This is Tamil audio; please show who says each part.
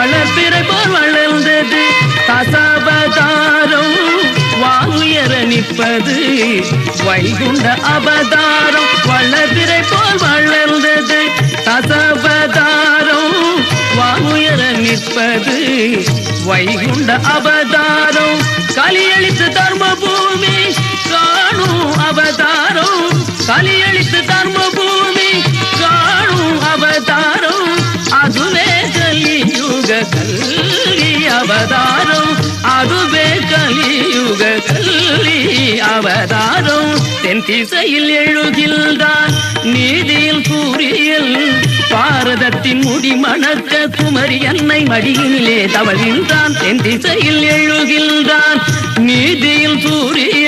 Speaker 1: வளர்பிறை போர் வளர்ந்தது. தசாவதாரம் வாங்குயர நிற்பது. வைகுண்ட அவதாரம் வளர்பிறை போல் வளர்ந்தது. தசாவதாரம் வாங்குயர நிற்பது. வைகுண்ட அவதாரம் கலியளித்து தர்ம பூமி காணும் அவதாரம் கலியளித்து தர்ம பூமி கலியுக கல்லி அவதாரம். அதுவே கலியுக கல்லி அவதாரம். தென் திசையில் எழுகின்றான் நீதியில் கூறியல். பாரதத்தின் முடி மணக்க குமரி என்னை மடியிலே தவழ்கின்றான். தென் திசையில் எழுகின்றான் நீதியில் சூரியல்